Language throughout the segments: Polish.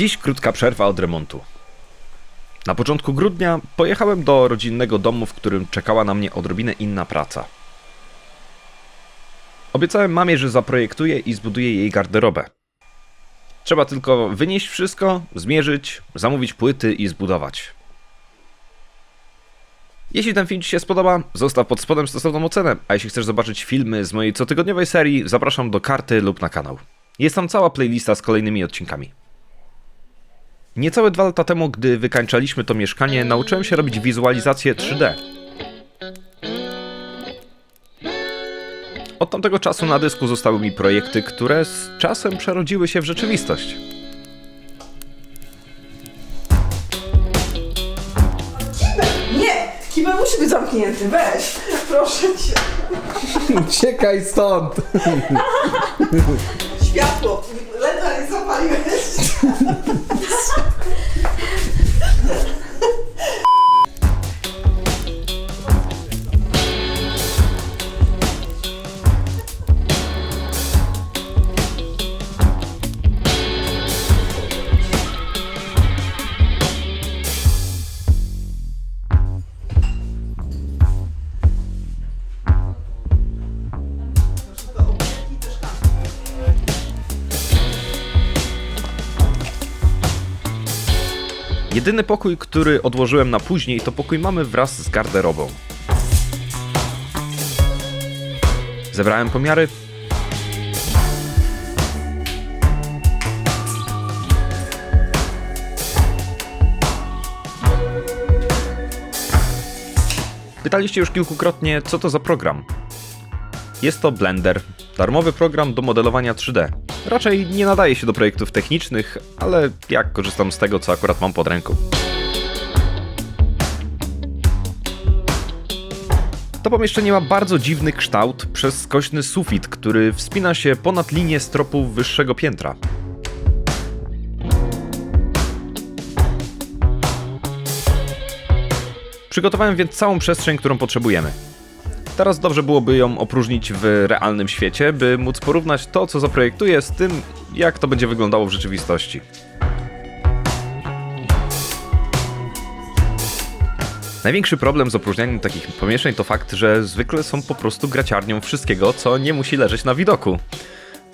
Dziś krótka przerwa od remontu. Na początku grudnia pojechałem do rodzinnego domu, w którym czekała na mnie odrobinę inna praca. Obiecałem mamie, że zaprojektuję i zbuduję jej garderobę. Trzeba tylko wynieść wszystko, zmierzyć, zamówić płyty i zbudować. Jeśli ten film Ci się spodoba, zostaw pod spodem stosowną ocenę, a jeśli chcesz zobaczyć filmy z mojej cotygodniowej serii, zapraszam do karty lub na kanał. Jest tam cała playlista z kolejnymi odcinkami. Niecałe dwa lata temu, gdy wykańczaliśmy to mieszkanie, nauczyłem się robić wizualizację 3D. Od tamtego czasu na dysku zostały mi projekty, które z czasem przerodziły się w rzeczywistość. Nie! Kibel musi być zamknięty, weź! Proszę cię. Uciekaj stąd! Światło! ハハハハ! Jedyny pokój, który odłożyłem na później, to pokój mamy wraz z garderobą. Zebrałem pomiary. Pytaliście już kilkukrotnie, co to za program. Jest to Blender, darmowy program do modelowania 3D. Raczej nie nadaje się do projektów technicznych, ale jak korzystam z tego, co akurat mam pod ręką. To pomieszczenie ma bardzo dziwny kształt przez skośny sufit, który wspina się ponad linię stropów wyższego piętra. Przygotowałem więc całą przestrzeń, którą potrzebujemy. Teraz dobrze byłoby ją opróżnić w realnym świecie, by móc porównać to, co zaprojektuję, z tym, jak to będzie wyglądało w rzeczywistości. Największy problem z opróżnianiem takich pomieszczeń to fakt, że zwykle są po prostu graciarnią wszystkiego, co nie musi leżeć na widoku.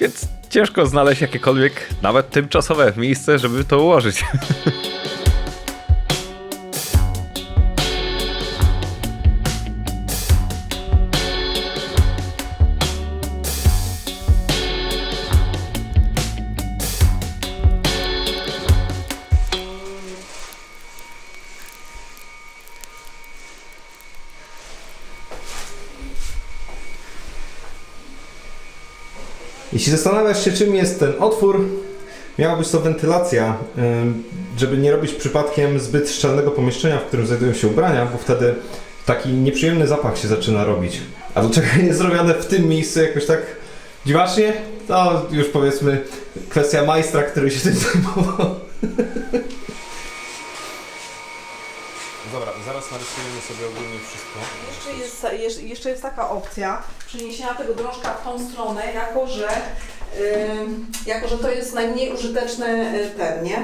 Więc ciężko znaleźć jakiekolwiek, nawet tymczasowe miejsce, żeby to ułożyć. Jeśli zastanawiasz się, czym jest ten otwór, miała być to wentylacja, ym, żeby nie robić przypadkiem zbyt szczelnego pomieszczenia, w którym znajdują się ubrania, bo wtedy taki nieprzyjemny zapach się zaczyna robić. A dlaczego jest zrobione w tym miejscu jakoś tak dziwacznie? To już powiedzmy kwestia majstra, który się tym zajmował. Dobra, zaraz narysujemy sobie ogólnie wszystko. Jeszcze jest, jeszcze jest taka opcja przeniesienia tego drążka w tą stronę, jako że, jako że to jest najmniej użyteczny y, ten, nie?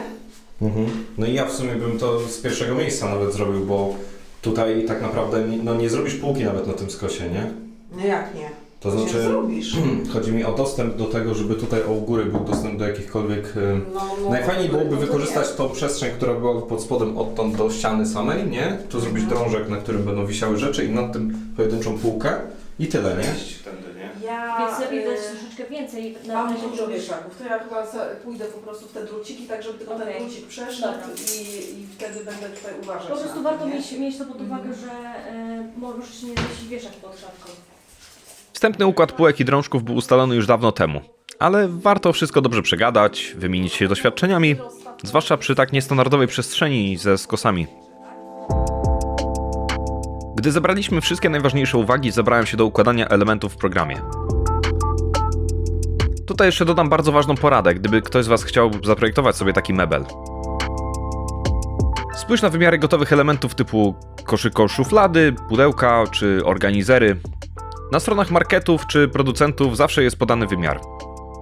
Mhm. No i ja w sumie bym to z pierwszego miejsca nawet zrobił, bo tutaj tak naprawdę nie, no nie zrobisz półki nawet na tym skosie, nie? No jak nie? To znaczy, chodzi mi o dostęp do tego, żeby tutaj o u góry był dostęp do jakichkolwiek... y, No, no, Najfajniej no, byłoby no wykorzystać tą przestrzeń, która była pod spodem odtąd do ściany samej, nie? Tu zrobić Mhm. drążek, na którym będą wisiały rzeczy i nad tym pojedynczą półkę i tyle, nie? nie. Ja Więc lepiej dać y, troszeczkę więcej na mam razie dużo niż- wieszaków, to ja chyba za- pójdę po prostu w te druciki, tak żeby tylko ten drucik przeszedł Dobra. i, i wtedy będę tutaj uważać Po prostu na warto nie? mieć, mieć to pod uwagę, Mhm. że y, możesz się nie zmieścić wieszak pod szafką. Wstępny układ półek i drążków był ustalony już dawno temu, ale warto wszystko dobrze przegadać, wymienić się doświadczeniami, zwłaszcza przy tak niestandardowej przestrzeni ze skosami. Gdy zebraliśmy wszystkie najważniejsze uwagi, zabrałem się do układania elementów w programie. Tutaj jeszcze dodam bardzo ważną poradę, gdyby ktoś z Was chciał zaprojektować sobie taki mebel. Spójrz na wymiary gotowych elementów typu koszyko szuflady, pudełka czy organizery. Na stronach marketów czy producentów zawsze jest podany wymiar.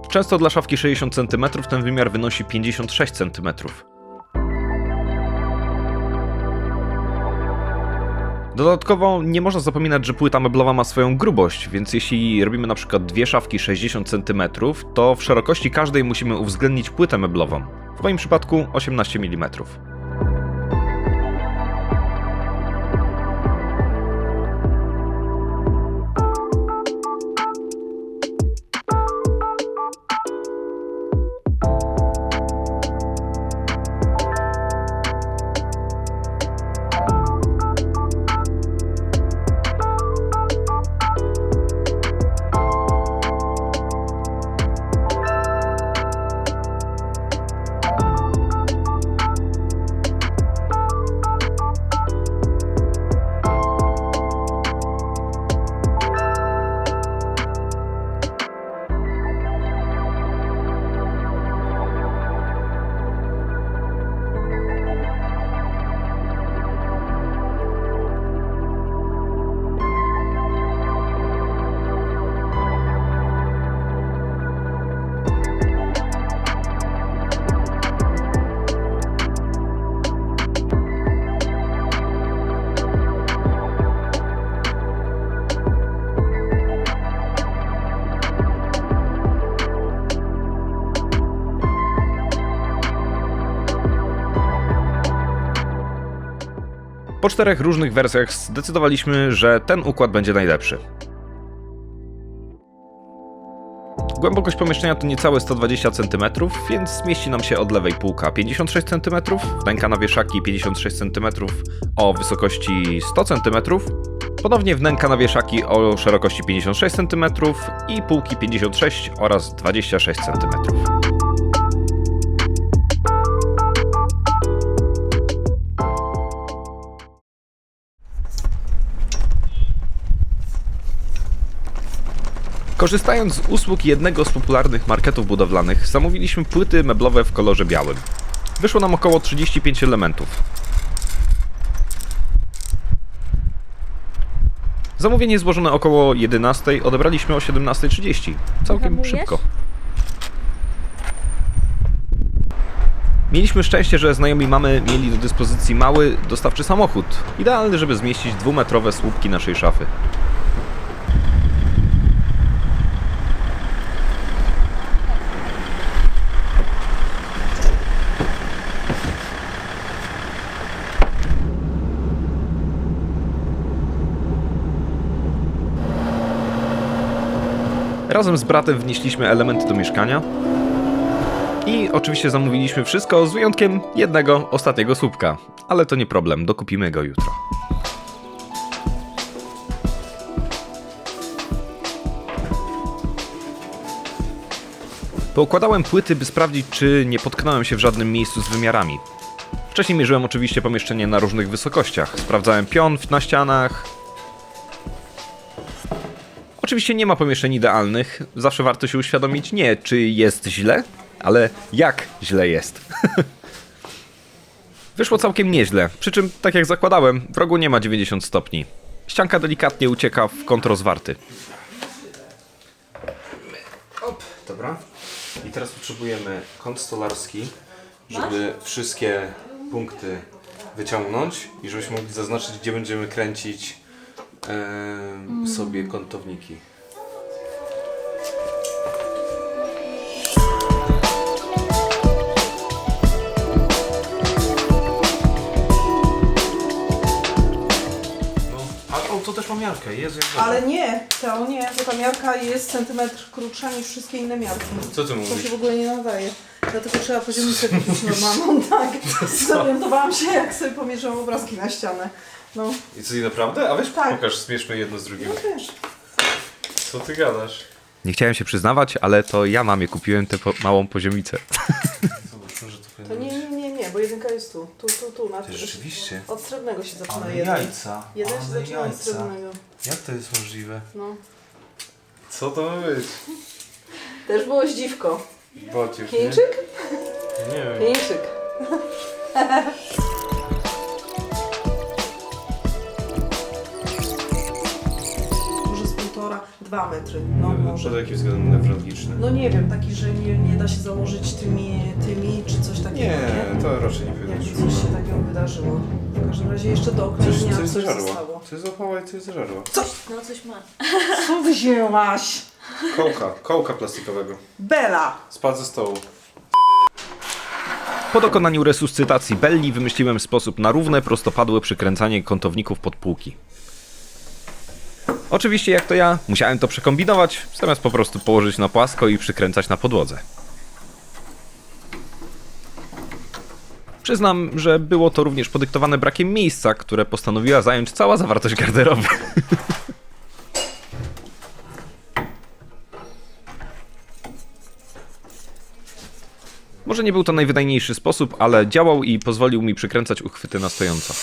Często dla szafki 60 cm ten wymiar wynosi 56 cm. Dodatkowo nie można zapominać, że płyta meblowa ma swoją grubość, więc jeśli robimy na przykład dwie szafki 60 cm, to w szerokości każdej musimy uwzględnić płytę meblową. W moim przypadku 18 mm. Po czterech różnych wersjach zdecydowaliśmy, że ten układ będzie najlepszy. Głębokość pomieszczenia to niecałe 120 cm, więc mieści nam się od lewej półka 56 cm, wnęka na wieszaki 56 cm o wysokości 100 cm, ponownie wnęka na wieszaki o szerokości 56 cm i półki 56 oraz 26 cm. Korzystając z usług jednego z popularnych marketów budowlanych, zamówiliśmy płyty meblowe w kolorze białym. Wyszło nam około 35 elementów. Zamówienie złożone około 11, odebraliśmy o 17.30. Całkiem szybko. Mieliśmy szczęście, że znajomi mamy mieli do dyspozycji mały, dostawczy samochód. Idealny, żeby zmieścić dwumetrowe słupki naszej szafy. Razem z bratem wnieśliśmy elementy do mieszkania. I oczywiście zamówiliśmy wszystko z wyjątkiem jednego ostatniego słupka. Ale to nie problem, dokupimy go jutro. Poukładałem płyty, by sprawdzić, czy nie potknąłem się w żadnym miejscu z wymiarami. Wcześniej mierzyłem oczywiście pomieszczenie na różnych wysokościach. Sprawdzałem pion na ścianach, Oczywiście nie ma pomieszczeń idealnych. Zawsze warto się uświadomić nie, czy jest źle, ale jak źle jest. Wyszło całkiem nieźle, przy czym, tak jak zakładałem, w rogu nie ma 90 stopni. Ścianka delikatnie ucieka w kąt rozwarty. Op, dobra. I teraz potrzebujemy kąt stolarski, żeby wszystkie punkty wyciągnąć i żebyśmy mogli zaznaczyć, gdzie będziemy kręcić em, sobie kątowniki. No, a o, to też mam miarkę, jak dobrze. Ale nie, to nie, bo ta miarka jest centymetr krótsza niż wszystkie inne miarki. Co ty To mówisz? się w ogóle nie nadaje. Dlatego trzeba poziomicę kupić normalną, tak. Zorientowałam się, jak sobie pomierzyłam obrazki na ścianę. No, I co, i naprawdę? A weź Tak. pokaż, zmierzmy jedno z drugim. no wiesz. Co ty gadasz? Nie chciałem się przyznawać, ale to ja mamie kupiłem tę po- małą poziomicę. Zobacz, może to To powinno nie, nie, nie, nie, bo jedynka jest tu. Tu, tu, tu. Na, Ty, rzeczywiście. od srebrnego się zaczyna Ale jeden. jajca. Jeden się ale zaczyna od jajca. srebrnego. Jak to jest możliwe? No. Co to ma być? Też było zdziwko. Bociusz, Chińczyk? Nie, nie wiem. Chińczyk. dwa metry. No może. jakim względem newralgiczny? No nie wiem, taki, że nie, nie da się założyć tymi, tymi czy coś takiego, nie? to raczej nie Jak coś się takiego wydarzyło. W każdym razie jeszcze do okrężenia coś, zostało. Coś złapała i coś zażarła. No coś ma. Co wzięłaś? Kołka, kołka plastikowego. Bela! Spadł ze stołu. Po dokonaniu resuscytacji Belli wymyśliłem sposób na równe, prostopadłe przykręcanie kątowników pod półki. Oczywiście, jak to ja, musiałem to przekombinować, zamiast po prostu położyć na płasko i przykręcać na podłodze. Przyznam, że było to również podyktowane brakiem miejsca, które postanowiła zająć cała zawartość garderoby. Może nie był to najwydajniejszy sposób, ale działał i pozwolił mi przykręcać uchwyty na stojąco.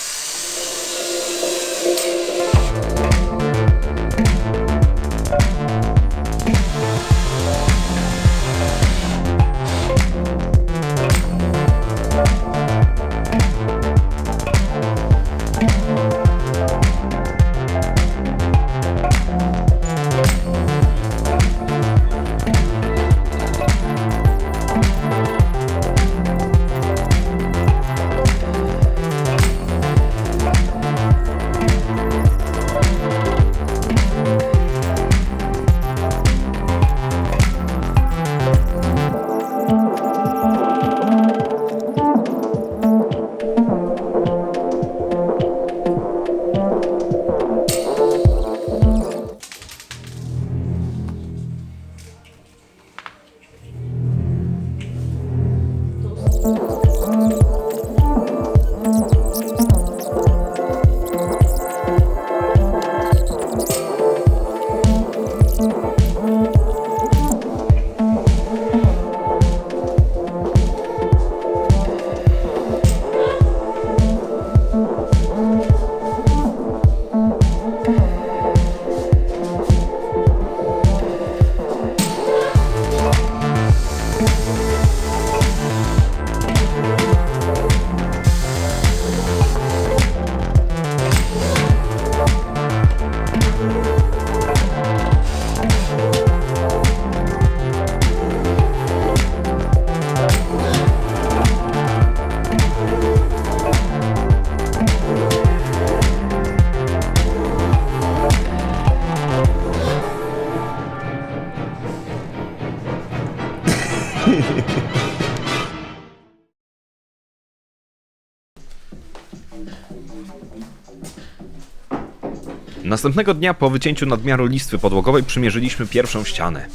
Następnego dnia po wycięciu nadmiaru listwy podłogowej przymierzyliśmy pierwszą ścianę.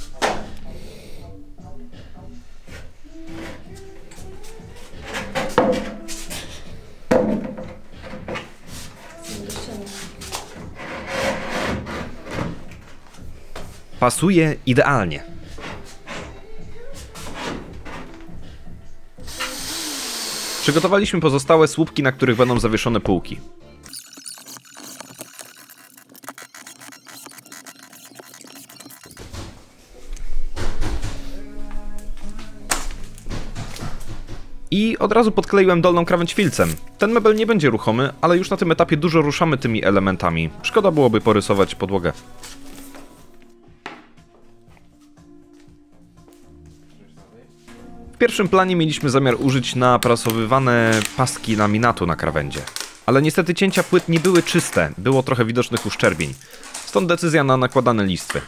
Pasuje idealnie. Przygotowaliśmy pozostałe słupki, na których będą zawieszone półki. I od razu podkleiłem dolną krawędź filcem. Ten mebel nie będzie ruchomy, ale już na tym etapie dużo ruszamy tymi elementami. Szkoda byłoby porysować podłogę. W pierwszym planie mieliśmy zamiar użyć naprasowywane paski laminatu na krawędzie. Ale niestety cięcia płyt nie były czyste, było trochę widocznych uszczerbień. Stąd decyzja na nakładane listwy.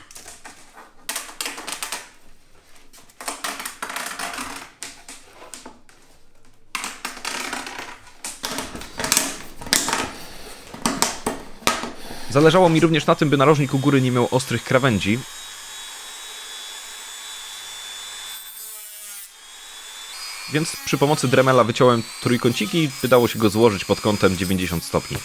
Zależało mi również na tym, by narożnik u góry nie miał ostrych krawędzi. Więc przy pomocy Dremela wyciąłem trójkąciki i wydało się go złożyć pod kątem 90 stopni.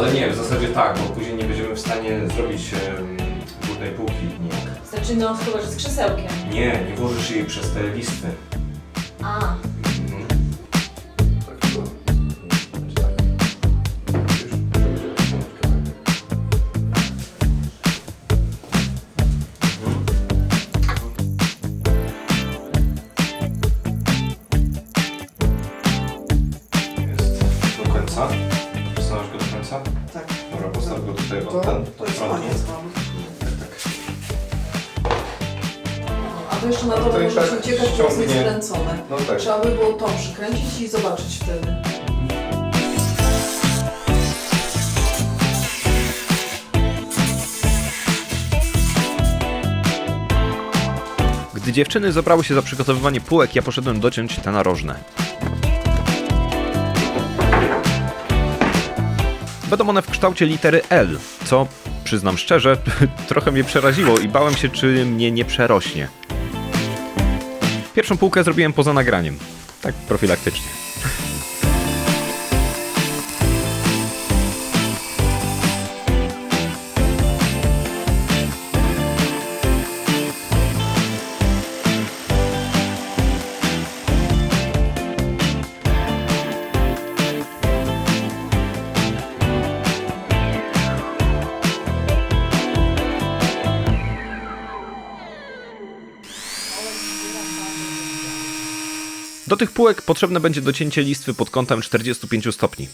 Ale nie, w zasadzie tak, bo później nie będziemy w stanie zrobić em, górnej półki. Nie. Znaczy no chyba, że z krzesełkiem. nie, nie włożysz jej przez te listwy. A, Mhm. Tak, tak. Już, wyciągnąć kawałek. Jest do końca. Postawisz go do końca? Tak. Dobra, postaw go tutaj To, od ten, to jest koniec. mam. Tak, tak. A to jeszcze na No dole to i może tak się uciekać, bo jest ściągnie. nieskręcone. No tak. Trzeba by było to przykręcić i zobaczyć wtedy. Gdy dziewczyny zabrały się za przygotowywanie półek, ja poszedłem dociąć te narożne. Będą one w kształcie litery L, co, przyznam szczerze, trochę mnie przeraziło i bałem się, czy mnie nie przerośnie. Pierwszą półkę zrobiłem poza nagraniem. Tak profilaktycznie. Do tych półek potrzebne będzie docięcie listwy pod kątem 45 stopni.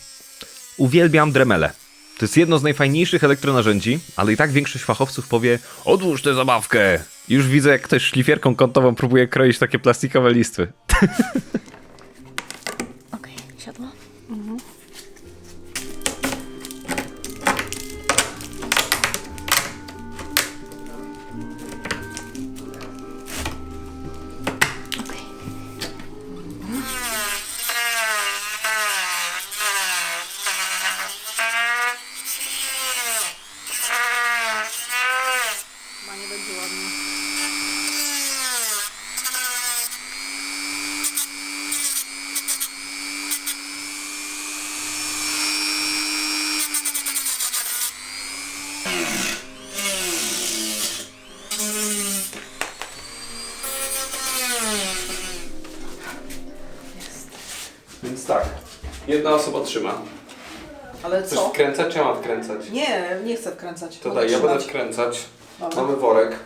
Uwielbiam dremele. To jest jedno z najfajniejszych elektronarzędzi, ale i tak większość fachowców powie odłóż tę zabawkę. Już widzę, jak ktoś szlifierką kątową próbuje kroić takie plastikowe listwy. jedna osoba trzyma. Ale Chcesz co? wkręcać, czy ja mam wkręcać? Nie, nie chcę wkręcać. To Mogę daj, ja będę trzymać. wkręcać. Dobra. Mamy worek.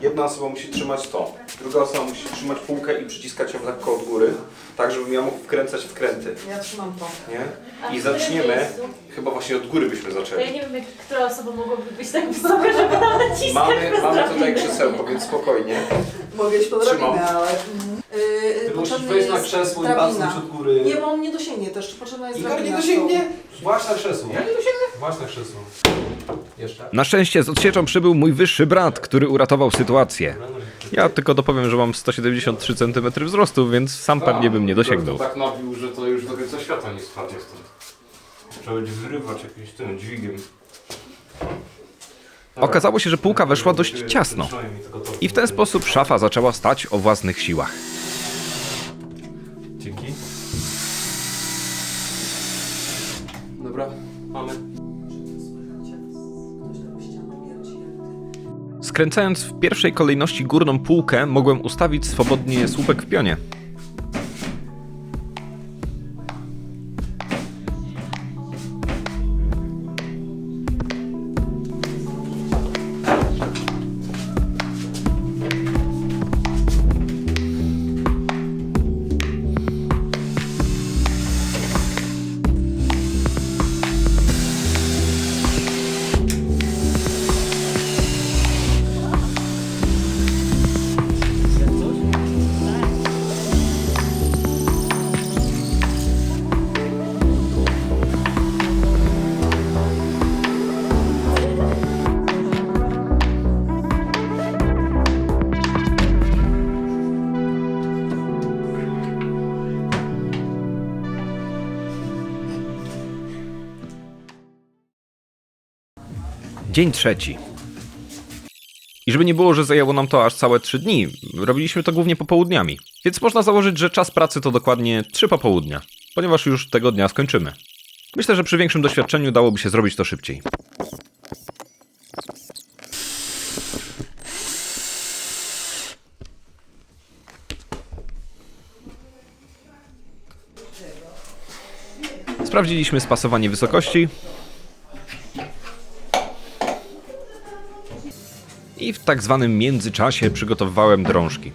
Jedna osoba musi trzymać to, druga osoba musi trzymać półkę i przyciskać ją lekko od góry, tak żebym ja mógł wkręcać wkręty, Ja trzymam to. nie? A I w którym zaczniemy, miejscu? chyba właśnie od góry byśmy To ja zaczęli. nie wiem, jak, która osoba mogłaby być tak wysoka, żeby tam naciskać Mamy, bez mamy tutaj krzesełko, więc spokojnie. Mogę iść po Trzymam. drabinę, ale... Mm. Musisz potrzebny wejść na jest krzesło i drabina. pasnąć od góry. Nie, bo on nie dosięgnie też. Potrzebna jest Igor nie drabina dosięgnie? Właśnie na krzesło. Ja nie dosięgnę? Właśnie na krzesło. Jeszcze? Na szczęście z odsieczą przybył mój wyższy brat, który uratował sytuację. Ja tylko dopowiem, że mam 173 cm wzrostu, więc sam pewnie bym nie dosięgnął. Tak nabił, że to już do końca świata nie spadnie stąd. Trzeba będzie wyrywać jakimś tym dźwigiem. Okazało się, że półka weszła dość ciasno. I w ten sposób szafa zaczęła stać o własnych siłach. Dzięki. Dobra, mamy. Skręcając w pierwszej kolejności górną półkę, mogłem ustawić swobodnie słupek w pionie. Dzień trzeci. I żeby nie było, że zajęło nam to aż całe trzy dni, robiliśmy to głównie popołudniami. Więc można założyć, że czas pracy to dokładnie trzy popołudnia, ponieważ już tego dnia skończymy. Myślę, że przy większym doświadczeniu dałoby się zrobić to szybciej. Sprawdziliśmy spasowanie wysokości. I w tak zwanym międzyczasie przygotowywałem drążki.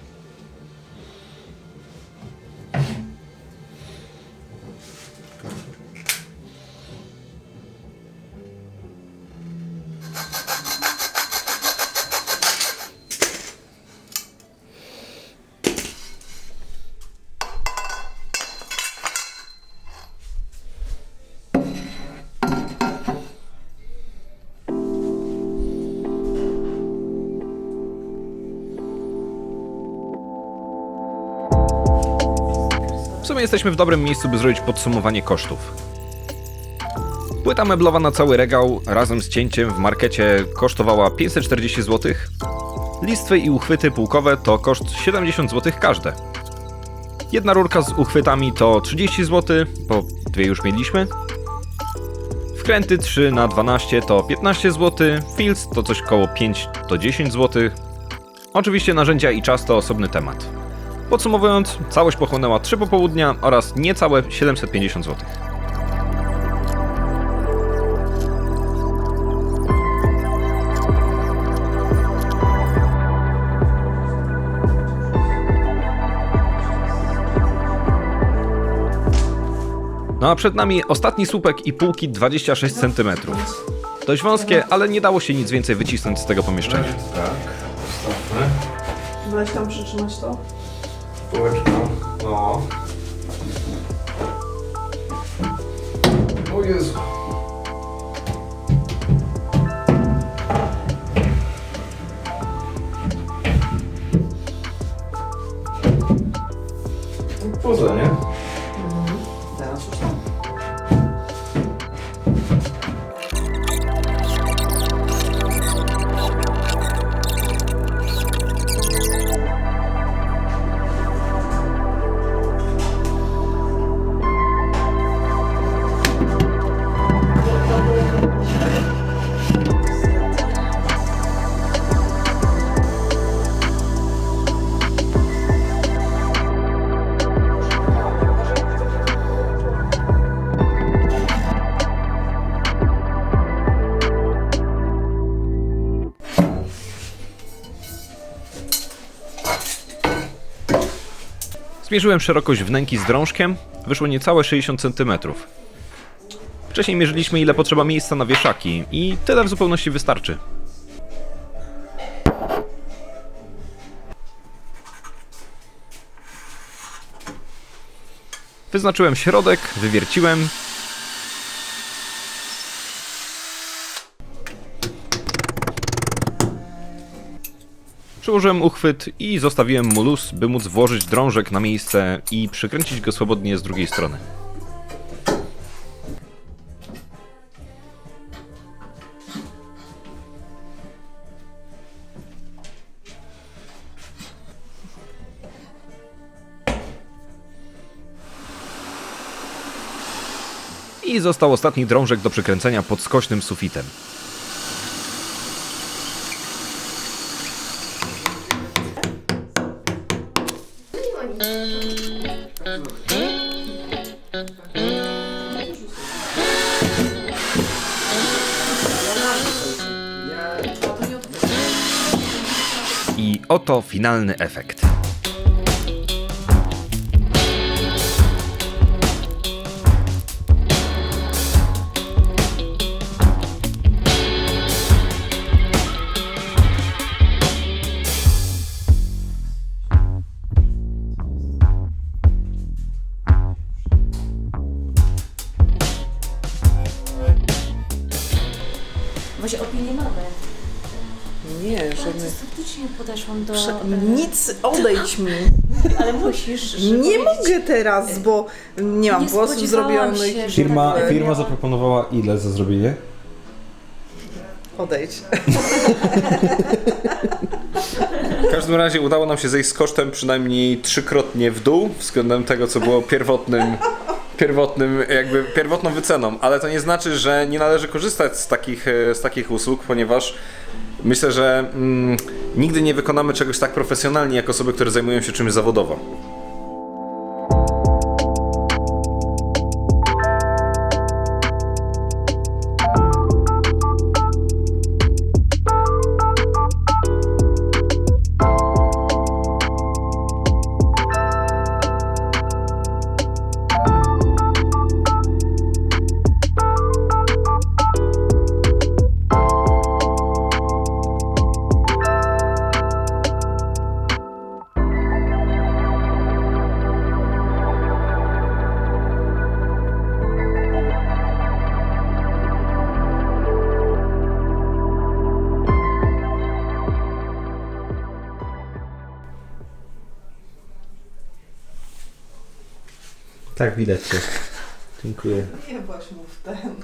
Jesteśmy w dobrym miejscu, by zrobić podsumowanie kosztów. Płyta meblowa na cały regał razem z cięciem w markecie kosztowała 540 zł. Listwy i uchwyty półkowe to koszt 70 zł każde. Jedna rurka z uchwytami to 30 zł, bo dwie już mieliśmy. Wkręty 3 na 12 to 15 zł, filc to coś koło 5 do 10 zł. Oczywiście narzędzia i czas to osobny temat. Podsumowując, całość pochłonęła 3 popołudnia oraz niecałe 750 zł. No a przed nami ostatni słupek i półki 26 cm. Dość wąskie, ale nie dało się nic więcej wycisnąć z tego pomieszczenia. Tak. Weź tam przytrzymać to. Półeczka. No. O Jezu. Zmierzyłem szerokość wnęki z drążkiem, wyszło niecałe 60 cm. Wcześniej mierzyliśmy ile potrzeba miejsca na wieszaki i tyle w zupełności wystarczy. Wyznaczyłem środek, wywierciłem. Przyłożyłem uchwyt i zostawiłem mu luz, by móc włożyć drążek na miejsce i przykręcić go swobodnie z drugiej strony. I został ostatni drążek do przykręcenia pod skośnym sufitem. Finalny efekt. To faktycznie podeszłam do... Prze- Nic, odejdź mi. Ale musisz, Nie mogę teraz, bo nie mam Nie włosów zrobionych. się, Firma, tak firma zaproponowała ile za zrobienie? Odejdź. W każdym razie udało nam się zejść z kosztem przynajmniej trzykrotnie w dół względem tego, co było pierwotnym, pierwotnym, jakby pierwotną wyceną, ale to nie znaczy, że nie należy korzystać z takich, e, z takich usług, ponieważ myślę, że mm, nigdy nie wykonamy czegoś tak profesjonalnie jak osoby, które zajmują się czymś zawodowo. Widać. Dziękuję. Nie właśnie mów ten.